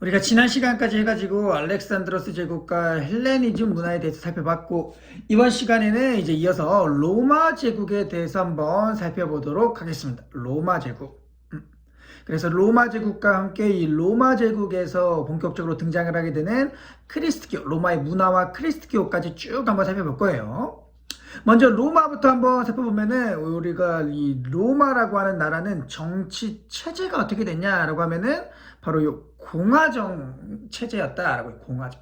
우리가 지난 시간까지 해가지고 알렉산드로스 제국과 헬레니즘 문화에 대해서 살펴봤고 이번 시간에는 이제 이어서 로마 제국에 대해서 한번 살펴보도록 하겠습니다. 로마 제국. 음. 그래서 로마 제국과 함께 이 로마 제국에서 본격적으로 등장을 하게 되는 크리스트교, 로마의 문화와 크리스트교까지 쭉 한번 살펴볼 거예요. 먼저 로마부터 한번 살펴보면은 우리가 이 로마라고 하는 나라는 정치 체제가 어떻게 됐냐라고 하면은 바로 요 공화정 체제였다라고 공화정.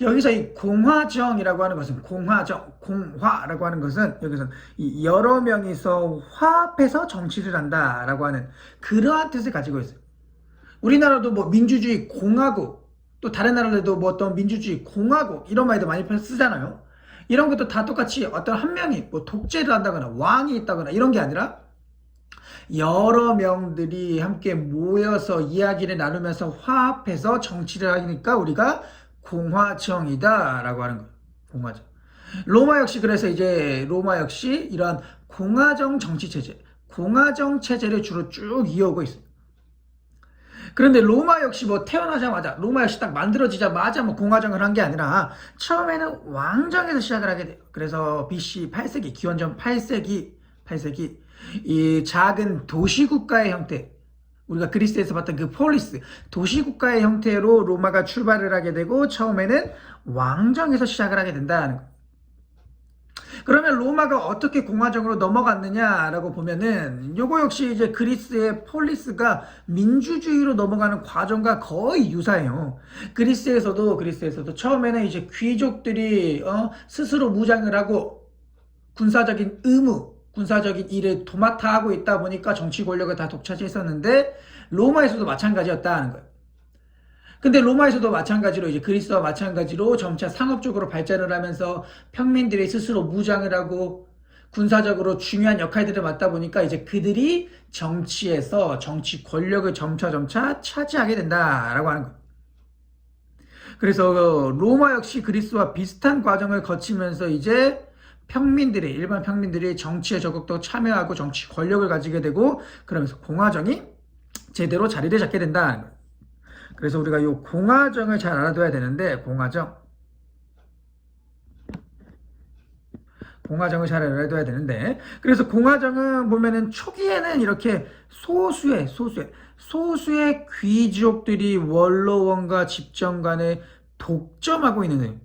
여기서 이 공화정이라고 하는 것은 공화정, 공화라고 하는 것은 여기서 이 여러 명이서 화합해서 정치를 한다라고 하는 그러한 뜻을 가지고 있어요. 우리나라도 뭐 민주주의 공화국 또 다른 나라들도 뭐 어떤 민주주의 공화국 이런 말도 많이 쓰잖아요. 이런 것도 다 똑같이 어떤 한 명이 뭐 독재를 한다거나 왕이 있다거나 이런 게 아니라 여러 명들이 함께 모여서 이야기를 나누면서 화합해서 정치를 하니까 우리가 공화정이다라고 하는 거예요. 공화정. 로마 역시 그래서 이제 로마 역시 이러한 공화정 정치 체제, 공화정 체제를 주로 쭉 이어오고 있어요. 그런데 로마 역시 뭐 태어나자마자 로마 역시 딱 만들어지자마자 뭐 공화정을 한 게 아니라 처음에는 왕정에서 시작을 하게 돼요. 그래서 BC 8세기 기원전 8세기 8세기 이 작은 도시국가의 형태 우리가 그리스에서 봤던 그 폴리스 도시국가의 형태로 로마가 출발을 하게 되고 처음에는 왕정에서 시작을 하게 된다는 거. 그러면 로마가 어떻게 공화정으로 넘어갔느냐라고 보면은 요거 역시 이제 그리스의 폴리스가 민주주의로 넘어가는 과정과 거의 유사해요. 그리스에서도 그리스에서도 처음에는 이제 귀족들이 어, 스스로 무장을 하고 군사적인 의무 군사적인 일을 도맡아 하고 있다 보니까 정치 권력을 다 독차지했었는데 로마에서도 마찬가지였다는 거예요. 근데 로마에서도 마찬가지로 이제 그리스와 마찬가지로 점차 상업적으로 발전을 하면서 평민들이 스스로 무장을 하고 군사적으로 중요한 역할들을 맡다 보니까 이제 그들이 정치에서 정치 권력을 점차 점차 차지하게 된다라고 하는 거예요. 그래서 로마 역시 그리스와 비슷한 과정을 거치면서 이제 평민들이 일반 평민들이 정치에 적극도 참여하고 정치 권력을 가지게 되고 그러면서 공화정이 제대로 자리를 잡게 거예요. 그래서 우리가 이 공화정을 잘 알아둬야 되는데 공화정 공화정을 잘 알아둬야 되는데 그래서 공화정은 보면은 초기에는 이렇게 소수의 소수의 소수의 귀족들이 원로원과 집정관을 독점하고 있는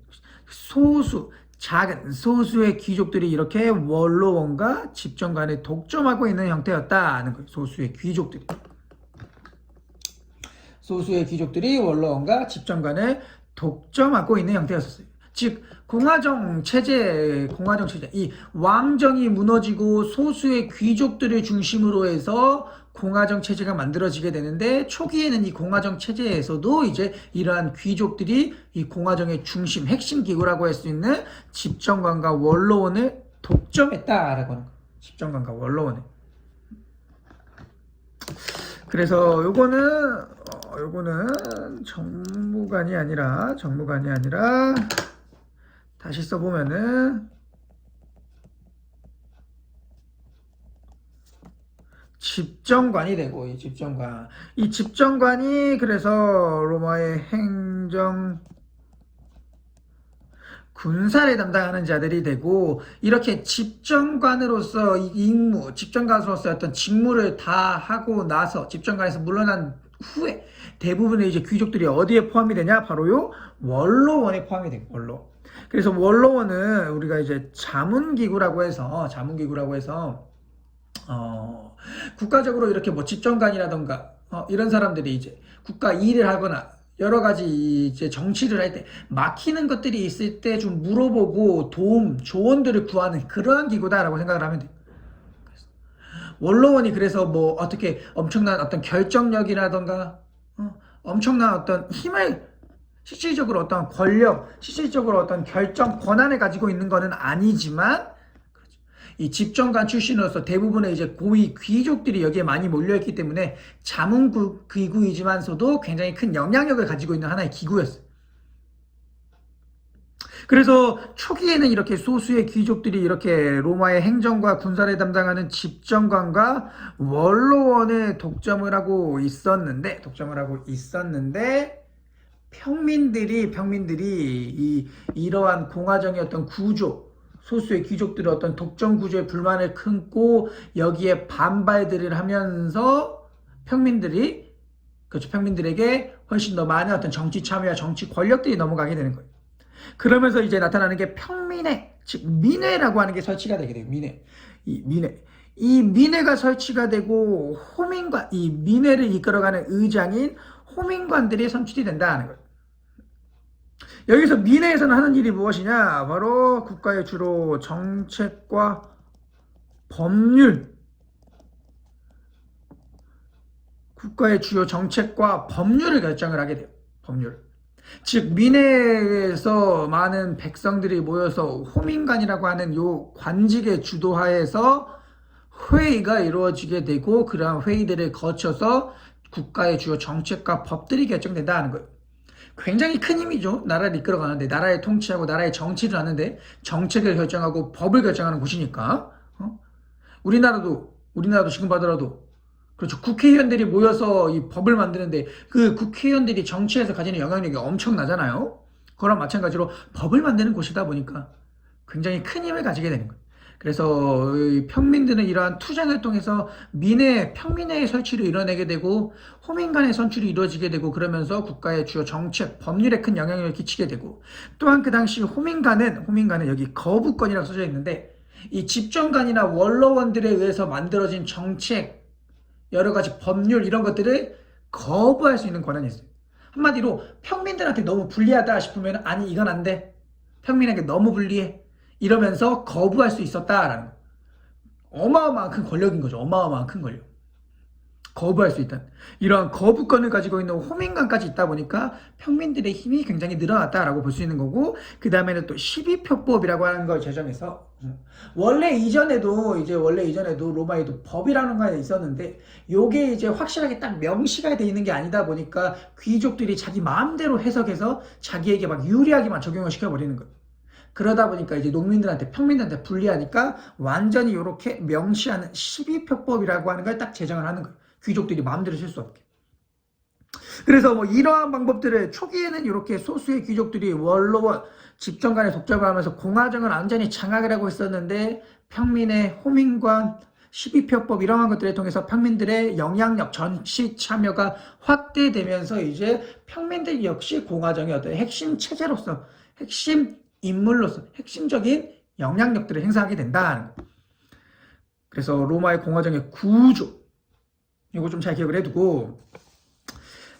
소수 작은 소수의 귀족들이 이렇게 원로원과 집정관을 독점하고 있는 형태였다는 거예요. 소수의 귀족들이. 소수의 귀족들이 원로원과 집정관을 독점하고 있는 형태였었어요. 즉 공화정 체제, 공화정 체제, 이 왕정이 무너지고 소수의 귀족들을 중심으로 해서 공화정 체제가 만들어지게 되는데 초기에는 이 공화정 체제에서도 이제 이러한 귀족들이 이 공화정의 중심, 핵심 기구라고 할 수 있는 집정관과 원로원을 독점했다라고 하는 거예요. 집정관과 원로원을. 그래서 요거는 어, 요거는 정무관이 아니라 정무관이 아니라 다시 써보면은 집정관이 되고 이 집정관. 이 집정관이 그래서 로마의 행정 군사를 담당하는 자들이 되고 이렇게 집정관으로서 임무 집정관으로서 어떤 직무를 다 하고 나서 집정관에서 물러난 후에 대부분의 이제 귀족들이 어디에 포함이 되냐? 바로요 원로원에 포함이 되고 원로. 그래서 원로원은 우리가 이제 자문기구라고 해서 자문기구라고 해서 어, 국가적으로 이렇게 뭐 집정관이라던가 어, 이런 사람들이 이제 국가 일을 하거나 여러 가지 이제 정치를 할 때 막히는 것들이 있을 때 좀 물어보고 도움, 조언들을 구하는 그러한 기구다라고 생각을 하면 돼요. 원로원이 그래서 뭐 어떻게 엄청난 어떤 결정력이라던가 어, 엄청난 어떤 힘을 실질적으로 어떤 권력, 실질적으로 어떤 결정 권한을 가지고 있는 것은 아니지만 이 집정관 출신으로서 대부분의 이제 고위 귀족들이 여기에 많이 몰려있기 때문에 자문기구이지만서도 굉장히 큰 영향력을 가지고 있는 하나의 기구였어요. 그래서 초기에는 이렇게 소수의 귀족들이 이렇게 로마의 행정과 군사를 담당하는 집정관과 원로원의 독점을 하고 있었는데, 독점을 하고 있었는데, 평민들이 평민들이 이 이러한 공화정의 어떤 구조 소수의 귀족들의 어떤 독점 구조에 불만을 끊고 여기에 반발들을 하면서 평민들이 그렇죠 평민들에게 훨씬 더 많은 어떤 정치 참여와 정치 권력들이 넘어가게 되는 거예요. 그러면서 이제 나타나는 게 평민회 즉 민회라고 하는 게 설치가 되게 돼요. 민회 이 민회 이 민회가 설치가 되고 호민관 이 민회를 이끌어가는 의장인 호민관들이 선출이 된다는 거예요. 여기서 민회에서는 하는 일이 무엇이냐? 바로 국가의 주로 정책과 법률, 국가의 주요 정책과 법률을 결정을 하게 돼요. 법률. 즉 민회에서 많은 백성들이 모여서 호민관이라고 하는 요 관직의 주도하에서 회의가 이루어지게 되고 그러한 회의들을 거쳐서 국가의 주요 정책과 법들이 결정된다는 거예요. 굉장히 큰 힘이죠. 나라를 이끌어가는데 나라의 통치하고 나라의 정치를 하는데 정책을 결정하고 법을 결정하는 곳이니까 어? 우리나라도 우리나라도 지금 봐더라도 그렇죠. 국회의원들이 모여서 이 법을 만드는데 그 국회의원들이 정치에서 가지는 영향력이 엄청나잖아요. 그거랑 마찬가지로 법을 만드는 곳이다 보니까 굉장히 큰 힘을 가지게 되는 거예요. 그래서 이 평민들은 이러한 투쟁을 통해서 민의 평민회의 설치를 이뤄내게 되고 호민 간의 선출이 이루어지게 되고 그러면서 국가의 주요 정책, 법률에 큰 영향력을 끼치게 되고 또한 그 당시 호민 간은 호민 간은 여기 거부권이라고 써져 있는데 이 집정관이나 원로원들에 의해서 만들어진 정책, 여러 가지 법률 이런 것들을 거부할 수 있는 권한이 있어요. 한마디로 평민들한테 너무 불리하다 싶으면 아니 이건 안 돼. 평민에게 너무 불리해. 이러면서 거부할 수 있었다라는 거. 어마어마한 큰 권력인 거죠. 어마어마한 큰 권력. 거부할 수 있다. 이러한 거부권을 가지고 있는 호민관까지 있다 보니까 평민들의 힘이 굉장히 늘어났다라고 볼 수 있는 거고 그 다음에는 또 12표법이라고 하는 걸 제정해서 음, 원래 이전에도 이제 원래 이전에도 로마에도 법이라는 거 있었는데 요게 이제 확실하게 딱 명시가 돼 있는 게 아니다 보니까 귀족들이 자기 마음대로 해석해서 자기에게 막 유리하게만 적용을 시켜버리는 거예요. 그러다 보니까 이제 농민들한테 평민들한테 불리하니까 완전히 이렇게 명시하는 12표법이라고 하는 걸 딱 제정을 하는 거예요. 귀족들이 마음대로 쓸 수 없게. 그래서 뭐 이러한 방법들을 초기에는 이렇게 소수의 귀족들이 원로원 집정관의 독점을 하면서 공화정을 완전히 장악을 하고 있었는데 평민의 호민관 12표법 이러한 것들을 통해서 평민들의 영향력, 정치 참여가 확대되면서 이제 평민들 역시 공화정의 어떤 핵심 체제로서 핵심 인물로서 핵심적인 영향력들을 행사하게 된다는 거. 그래서 로마의 공화정의 구조 이거 좀 잘 기억을 해두고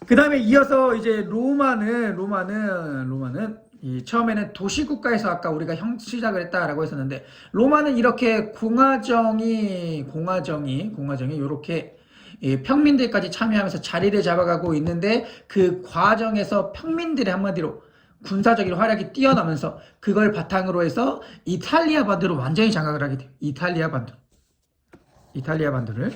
그 다음에 이어서 이제 로마는 로마는 로마는 이 처음에는 도시국가에서 아까 우리가 형 시작을 했다라고 했었는데 로마는 이렇게 공화정이 공화정이 공화정이 이렇게 평민들까지 참여하면서 자리를 잡아가고 있는데 그 과정에서 평민들의 한마디로 군사적인 활약이 뛰어나면서 그걸 바탕으로 해서 이탈리아 반도를 완전히 장악을 하게 돼요. 이탈리아 반도. 이탈리아 반도를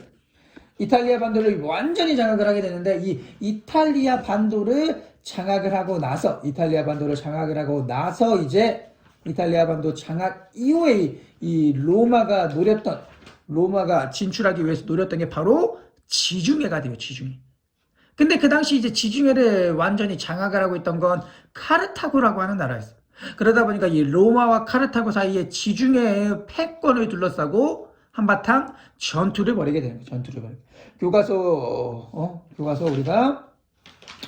이탈리아 반도를 완전히 장악을 하게 되는데 이 이탈리아 반도를 장악을 하고 나서 이탈리아 반도를 장악을 하고 나서 이제 이탈리아 반도 장악 이후에 이, 이 로마가 노렸던 로마가 진출하기 위해서 노렸던 게 바로 지중해가 돼요. 지중해. 근데 그 당시 이제 지중해를 완전히 장악을 하고 있던 건 카르타고라고 하는 나라였어요. 그러다 보니까 이 로마와 카르타고 사이에 지중해의 패권을 둘러싸고 한바탕 전투를 벌이게 되는 거예요. 전투를 벌이게. 교과서 어, 교과서 우리가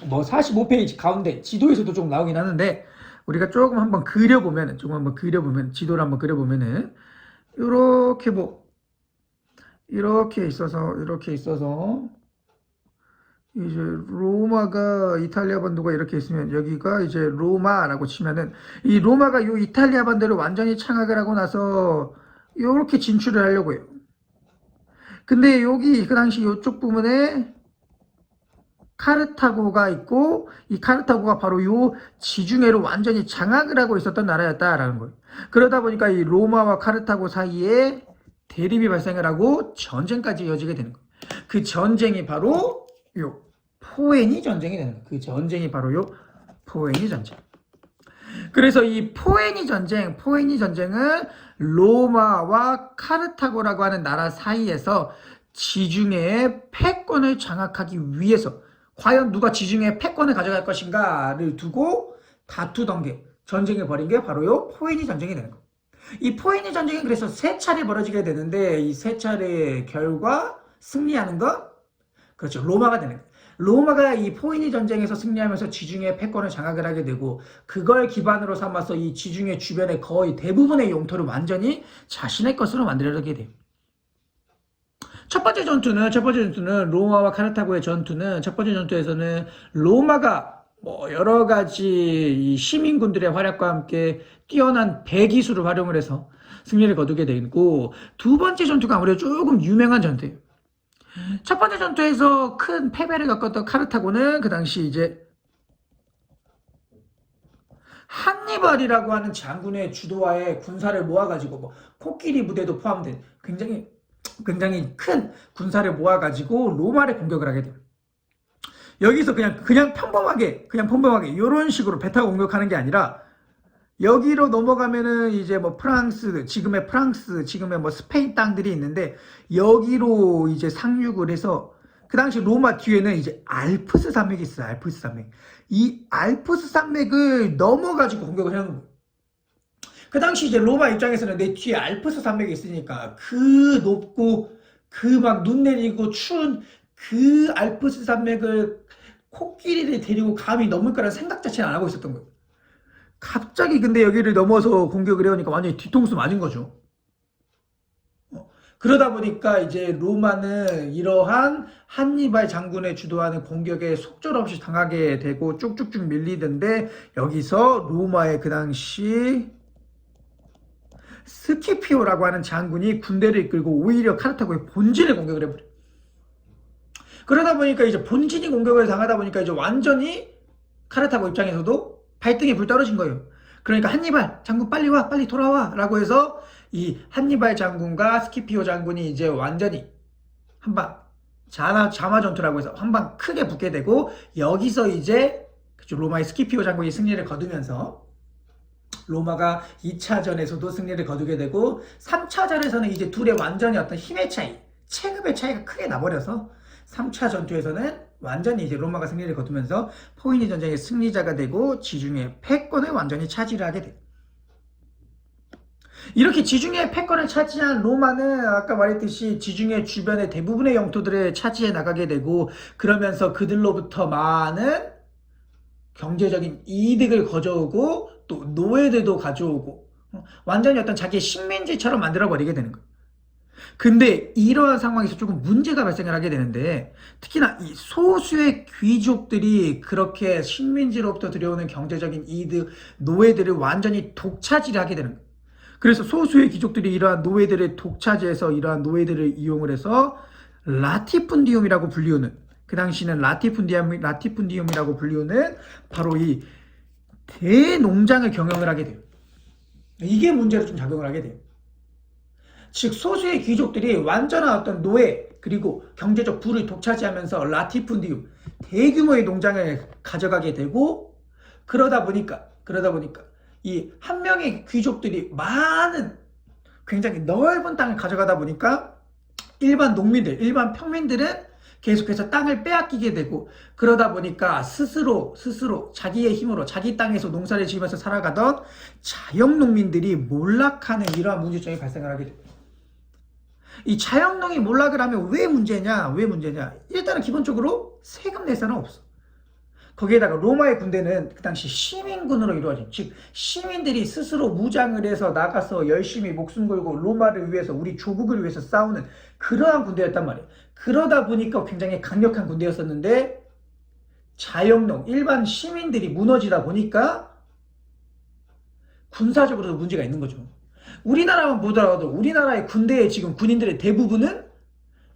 뭐 45페이지 가운데 지도에서도 좀 나오긴 하는데 우리가 조금 한번 그려보면은 조금 한번 그려보면 지도를 한번 그려보면은 이렇게 뭐 이렇게 있어서 이렇게 있어서 이제 로마가 이탈리아 반도가 이렇게 있으면 여기가 이제 로마라고 치면은 이 로마가 요 이탈리아 반도를 완전히 창악을 하고 나서 이렇게 진출을 하려고 해요. 근데 여기 그 당시 이쪽 부분에 카르타고가 있고 이 카르타고가 바로 요 지중해를 완전히 장악을 하고 있었던 나라였다라는 거예요. 그러다 보니까 이 로마와 카르타고 사이에 대립이 발생을 하고 전쟁까지 이어지게 되는 거예요. 그 전쟁이 바로 요 포에니 전쟁이 되는 거예요. 그 전쟁이 바로 요 포에니 전쟁. 그래서 이 포에니 전쟁, 포에니 전쟁은 로마와 카르타고라고 하는 나라 사이에서 지중해의 패권을 장악하기 위해서 과연 누가 지중해 패권을 가져갈 것인가를 두고 다투던 게 전쟁을 벌인 게 바로 요 포에니 전쟁이 되는 거예요. 이 포에니 전쟁이 그래서 세 차례 벌어지게 되는데 이 세 차례의 결과 승리하는 건 그렇죠 로마가 되는 거예요. 로마가 이 포에니 전쟁에서 승리하면서 지중해 패권을 장악을 하게 되고 그걸 기반으로 삼아서 이 지중해 주변의 거의 대부분의 영토를 완전히 자신의 것으로 만들어가게 돼요. 첫 번째 전투는 첫 번째 전투는 로마와 카르타고의 전투는 첫 번째 전투에서는 로마가 뭐 여러 가지 이 시민군들의 활약과 함께 뛰어난 배기술을 활용을 해서 승리를 거두게 되고 두 번째 전투가 아무래도 조금 유명한 전투예요. 첫 번째 전투에서 큰 패배를 겪었던 카르타고는 그 당시 이제 한니발이라고 하는 장군의 주도하에 군사를 모아가지고 뭐 코끼리 부대도 포함된 굉장히 굉장히 큰 군사를 모아가지고 로마를 공격을 하게 돼요. 여기서 그냥 그냥 평범하게 그냥 평범하게 이런 식으로 배 타고 공격하는 게 아니라 여기로 넘어가면은 이제 뭐 프랑스 지금의 프랑스 지금의 뭐 스페인 땅들이 있는데 여기로 이제 상륙을 해서 그 당시 로마 뒤에는 이제 알프스 산맥이 있어요. 알프스 산맥. 이 알프스 산맥을 넘어가지고 공격을 하는 거예요. 그 당시 이제 로마 입장에서는 내 뒤에 알프스 산맥이 있으니까 그 높고 그 막 눈 내리고 추운 그 알프스 산맥을 코끼리를 데리고 감히 넘을 거라는 생각 자체는 안 하고 있었던 거예요. 갑자기 근데 여기를 넘어서 공격을 해오니까 완전히 뒤통수 맞은 거죠. 어, 그러다 보니까 이제 로마는 이러한 한니발 장군의 주도하는 공격에 속절없이 당하게 되고 쭉쭉쭉 밀리던데 여기서 로마의 그 당시 스키피오라고 하는 장군이 군대를 이끌고 오히려 카르타고의 본진을 공격을 해버려. 그러다 보니까 이제 본진이 공격을 당하다 보니까 이제 완전히 카르타고 입장에서도 발등에 불 떨어진 거예요. 그러니까 한니발 장군 빨리 와 빨리 돌아와 라고 해서 이 한니발 장군과 스키피오 장군이 이제 완전히 한방 자마 자마 전투라고 해서 한방 크게 붙게 되고 여기서 이제 로마의 스키피오 장군이 승리를 거두면서 로마가 2차전에서도 승리를 거두게 되고 3차전에서는 이제 둘의 완전히 어떤 힘의 차이, 체급의 차이가 크게 나버려서 3차 전투에서는 완전히 이제 로마가 승리를 거두면서 포이니 전쟁의 승리자가 되고 지중해 패권을 완전히 차지를 하게 돼. 이렇게 지중해 패권을 차지한 로마는 아까 말했듯이 지중해 주변의 대부분의 영토들을 차지해 나가게 되고 그러면서 그들로부터 많은 경제적인 이득을 거저오고 또 노예들도 가져오고 어, 완전히 어떤 자기의 식민지처럼 만들어 버리게 되는 거예요. 근데 이러한 상황에서 조금 문제가 발생을 하게 되는데 특히나 이 소수의 귀족들이 그렇게 식민지로부터 들여오는 경제적인 이득, 노예들을 완전히 독차지를 하게 되는 거예요. 그래서 소수의 귀족들이 이러한 노예들을 독차지해서 이러한 노예들을 이용을 해서 라티푼디움이라고 불리우는 그 당시는 라티푼디움, 라티푼디움이라고 불리우는 바로 이 대농장을 경영을 하게 돼요. 이게 문제로 좀 작용을 하게 돼요. 즉 소수의 귀족들이 완전한 어떤 노예 그리고 경제적 부를 독차지하면서 라티푼디움 대규모의 농장을 가져가게 되고 그러다 보니까 그러다 보니까 이 한 명의 귀족들이 많은 굉장히 넓은 땅을 가져가다 보니까 일반 농민들 일반 평민들은 계속해서 땅을 빼앗기게 되고 그러다 보니까 스스로 스스로 자기의 힘으로 자기 땅에서 농사를 지으면서 살아가던 자영 농민들이 몰락하는 이러한 문제점이 발생을 하게 됩니다. 이 자영농이 몰락을 하면 왜 문제냐? 왜 문제냐? 일단은 기본적으로 세금 내사는 없어. 거기에다가 로마의 군대는 그 당시 시민군으로 이루어진, 즉 시민들이 스스로 무장을 해서 나가서 열심히 목숨 걸고 로마를 위해서 우리 조국을 위해서 싸우는 그러한 군대였단 말이에요. 그러다 보니까 굉장히 강력한 군대였었는데 자영농, 일반 시민들이 무너지다 보니까 군사적으로도 문제가 있는 거죠. 우리나라만 보더라도 우리나라의 군대의 지금 군인들의 대부분은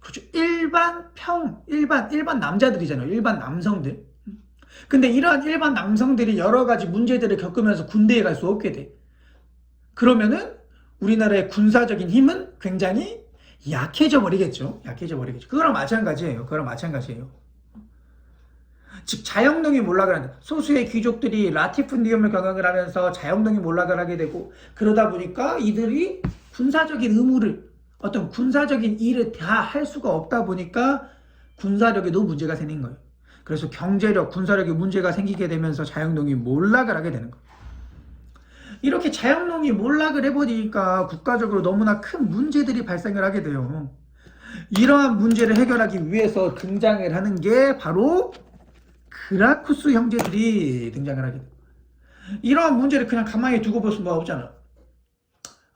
그렇죠. 일반 평, 일반, 일반 남자들이잖아요. 일반 남성들. 근데 이러한 일반 남성들이 여러 가지 문제들을 겪으면서 군대에 갈 수 없게 돼. 그러면은 우리나라의 군사적인 힘은 굉장히 약해져 버리겠죠. 약해져 버리겠죠. 그거랑 마찬가지예요. 그거랑 마찬가지예요. 즉 자영농이 몰락을 한다. 소수의 귀족들이 라티푼디움을 경영을 하면서 자영농이 몰락을 하게 되고 그러다 보니까 이들이 군사적인 의무를 어떤 군사적인 일을 다 할 수가 없다 보니까 군사력에도 문제가 생긴 거예요. 그래서 경제력, 군사력에 문제가 생기게 되면서 자영농이 몰락을 하게 되는 거예요. 이렇게 자영농이 몰락을 해버리니까 국가적으로 너무나 큰 문제들이 발생을 하게 돼요. 이러한 문제를 해결하기 위해서 등장을 하는 게 바로 그라쿠스 형제들이 등장을 하게 돼요. 이러한 문제를 그냥 가만히 두고 볼 수가 없잖아.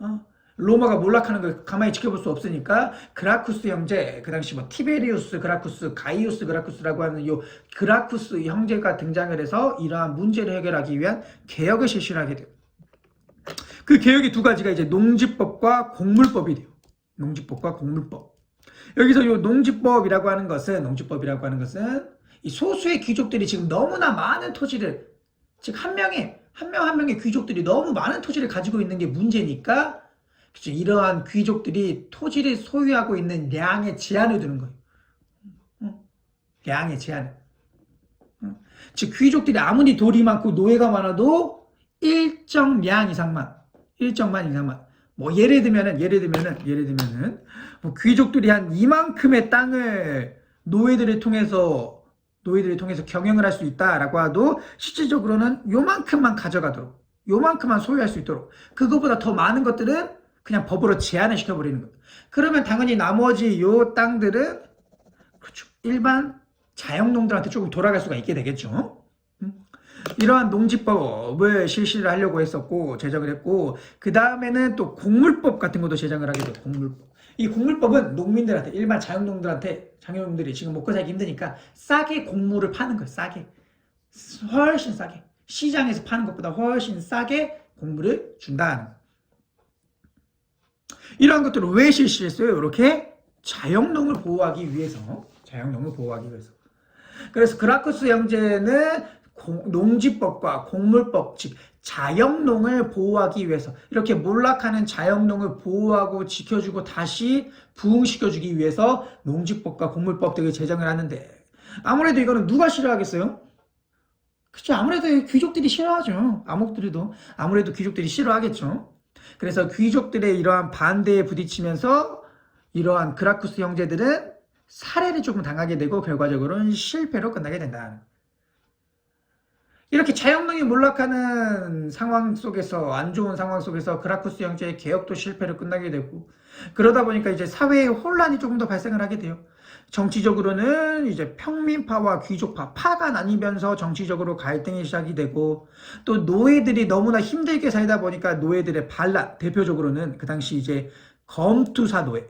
어? 로마가 몰락하는 걸 가만히 지켜볼 수 없으니까 그라쿠스 형제, 그 당시 뭐 티베리우스 그라쿠스, 가이우스 그라쿠스라고 하는 요 그라쿠스 형제가 등장을 해서 이러한 문제를 해결하기 위한 개혁을 실시를 하게 돼요. 그 개혁이 두 가지가 이제 농지법과 공물법이 돼요. 농지법과 공물법. 여기서 요 농지법이라고 하는 것은 농지법이라고 하는 것은 이 소수의 귀족들이 지금 너무나 많은 토지를 즉 한 명의 한 명 한 명의 귀족들이 너무 많은 토지를 가지고 있는 게 문제니까 그쵸? 이러한 귀족들이 토지를 소유하고 있는 량의 제한을 두는 거예요. 응? 량의 제한. 응? 즉 귀족들이 아무리 돌이 많고 노예가 많아도 일정 량 이상만 일정만 이상만 뭐 예를 들면은 예를 들면은 예를 들면은 뭐 귀족들이 한 이만큼의 땅을 노예들을 통해서 노예들을 통해서 경영을 할 수 있다라고 해도 실질적으로는 요만큼만 가져가도록 요만큼만 소유할 수 있도록 그거보다 더 많은 것들은 그냥 법으로 제한을 시켜버리는 거예요. 그러면 당연히 나머지 요 땅들은 그렇죠. 일반 자영농들한테 조금 돌아갈 수가 있게 되겠죠. 음? 이러한 농지법을 실시를 하려고 했었고 제정을 했고 그 다음에는 또 공물법 같은 것도 제정을 하게 돼요. 공물법. 이 공물법은 농민들한테 일반 자영농들한테 자영농들이 지금 먹고 살기 힘드니까 싸게 곡물을 파는 거예요. 싸게 훨씬 싸게 시장에서 파는 것보다 훨씬 싸게 곡물을 거예요. 이러한 것들을 왜 실시했어요? 이렇게 자영농을 보호하기 위해서 자영농을 보호하기 위해서 그래서 그라쿠스 형제는 공- 농지법과 공물법 즉 자영농을 보호하기 위해서 이렇게 몰락하는 자영농을 보호하고 지켜주고 다시 부흥시켜주기 위해서 농지법과 공물법 등을 제정을 하는데 아무래도 이거는 누가 싫어하겠어요? 그렇죠 아무래도 귀족들이 싫어하죠 암흑들이도 아무래도 귀족들이 싫어하겠죠 그래서 귀족들의 이러한 반대에 부딪히면서 이러한 그라쿠스 형제들은 살해를 조금 당하게 되고 결과적으로는 실패로 끝나게 된다. 이렇게 자영농이 몰락하는 상황 속에서 안 좋은 상황 속에서 그라쿠스 형제의 개혁도 실패로 끝나게 되고 그러다 보니까 이제 사회에 혼란이 조금 더 발생을 하게 돼요. 정치적으로는 이제 평민파와 귀족파 파가 나뉘면서 정치적으로 갈등이 시작이 되고 또 노예들이 너무나 힘들게 살다 보니까 노예들의 반란 대표적으로는 그 당시 이제 검투사 노예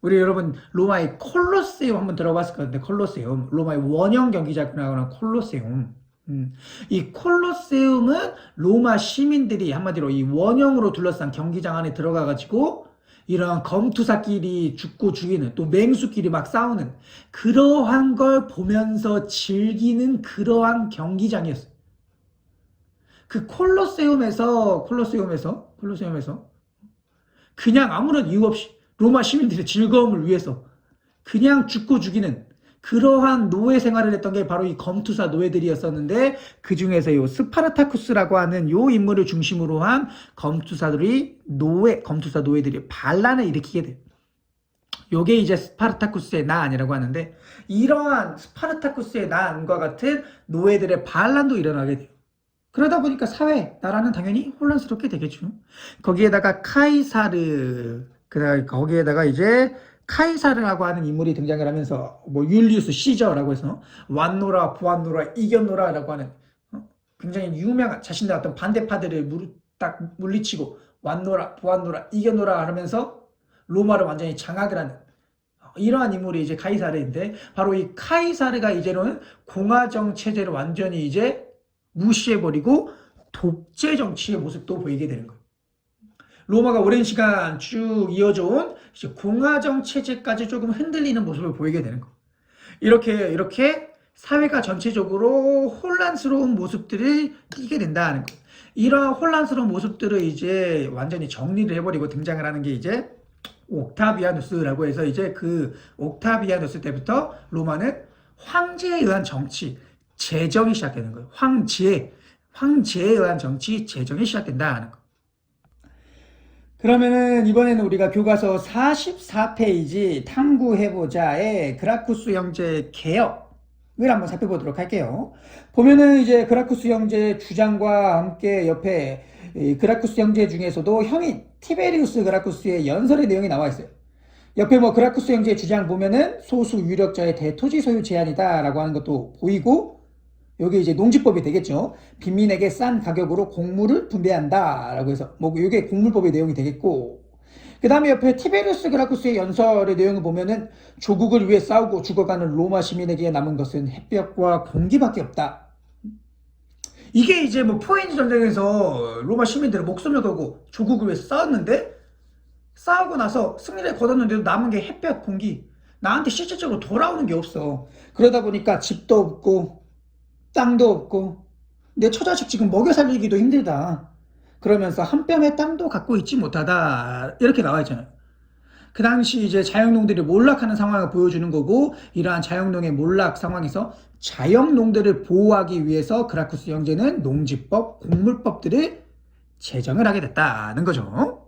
우리 여러분 로마의 콜로세움 한번 들어봤을 것 같은데 콜로세움 로마의 원형 경기장이라고 하는 콜로세움 음, 이 콜로세움은 로마 시민들이 한마디로 이 원형으로 둘러싼 경기장 안에 들어가 가지고 이러한 검투사끼리 죽고 죽이는 또 맹수끼리 막 싸우는 그러한 걸 보면서 즐기는 그러한 경기장이었어요. 그 콜로세움에서 콜로세움에서 콜로세움에서 그냥 아무런 이유 없이 로마 시민들의 즐거움을 위해서 그냥 죽고 죽이는 그러한 노예 생활을 했던 게 바로 이 검투사 노예들이었었는데 그 중에서 요 스파르타쿠스라고 하는 요 인물을 중심으로 한 검투사들이 노예 검투사 노예들이 반란을 일으키게 돼요. 요게 이제 스파르타쿠스의 난이라고 하는데 이러한 스파르타쿠스의 난과 같은 노예들의 반란도 일어나게 돼요. 그러다 보니까 사회, 나라는 당연히 혼란스럽게 되겠죠. 거기에다가 카이사르, 그다음 거기에다가 이제 카이사르라고 하는 인물이 등장을 하면서 뭐 율리우스 시저라고 해서 완노라 보안노라 이겼노라라고 하는 어? 굉장히 유명한 자신의 어떤 반대파들을 물, 딱 물리치고 완노라 보안노라 이겼노라 하면서 로마를 완전히 장악을 하는 어, 이러한 인물이 이제 카이사르인데 바로 이 카이사르가 이제는 공화정 체제를 완전히 이제 무시해버리고 독재 정치의 모습도 보이게 되는 거예요. 로마가 오랜 시간 쭉 이어져 온 공화정 체제까지 조금 흔들리는 모습을 보이게 되는 거. 이렇게 이렇게 사회가 전체적으로 혼란스러운 모습들을 띠게 된다는 거. 이러한 혼란스러운 모습들을 이제 완전히 정리를 해버리고 등장을 하는 게 이제 옥타비아누스라고 해서 이제 그 옥타비아누스 때부터 로마는 황제에 의한 정치, 재정이 시작되는 거예요. 황제, 황제에 의한 정치, 재정이 시작된다는 거. 그러면은 이번에는 우리가 교과서 44페이지 탐구해보자의 그라쿠스 형제 개혁을 한번 살펴보도록 할게요. 보면은 이제 그라쿠스 형제 주장과 함께 옆에 이 그라쿠스 형제 중에서도 형인 티베리우스 그라쿠스의 연설의 내용이 나와 있어요. 옆에 뭐 그라쿠스 형제 주장 보면은 소수 유력자의 대토지 소유 제한이다라고 하는 것도 보이고 여기 이제 농지법이 되겠죠. 빈민에게 싼 가격으로 곡물을 분배한다라고 해서 뭐 이게 곡물법의 내용이 되겠고 그 다음에 옆에 티베리우스 그라쿠스의 연설의 내용을 보면은 조국을 위해 싸우고 죽어가는 로마 시민에게 남은 것은 햇볕과 공기밖에 없다. 이게 이제 뭐 포에니 전쟁에서 로마 시민들은 목숨을 걸고 조국을 위해 싸웠는데 싸우고 나서 승리를 거뒀는데도 남은 게 햇볕, 공기. 나한테 실질적으로 돌아오는 게 없어. 그러다 보니까 집도 없고 땅도 없고 내 처자식 지금 먹여 살리기도 힘들다. 그러면서 한 뼘의 땅도 갖고 있지 못하다. 이렇게 나와 있잖아요. 그 당시 이제 자영농들이 몰락하는 상황을 보여주는 거고 이러한 자영농의 몰락 상황에서 자영농들을 보호하기 위해서 그라쿠스 형제는 농지법, 곡물법들을 제정을 하게 됐다는 거죠.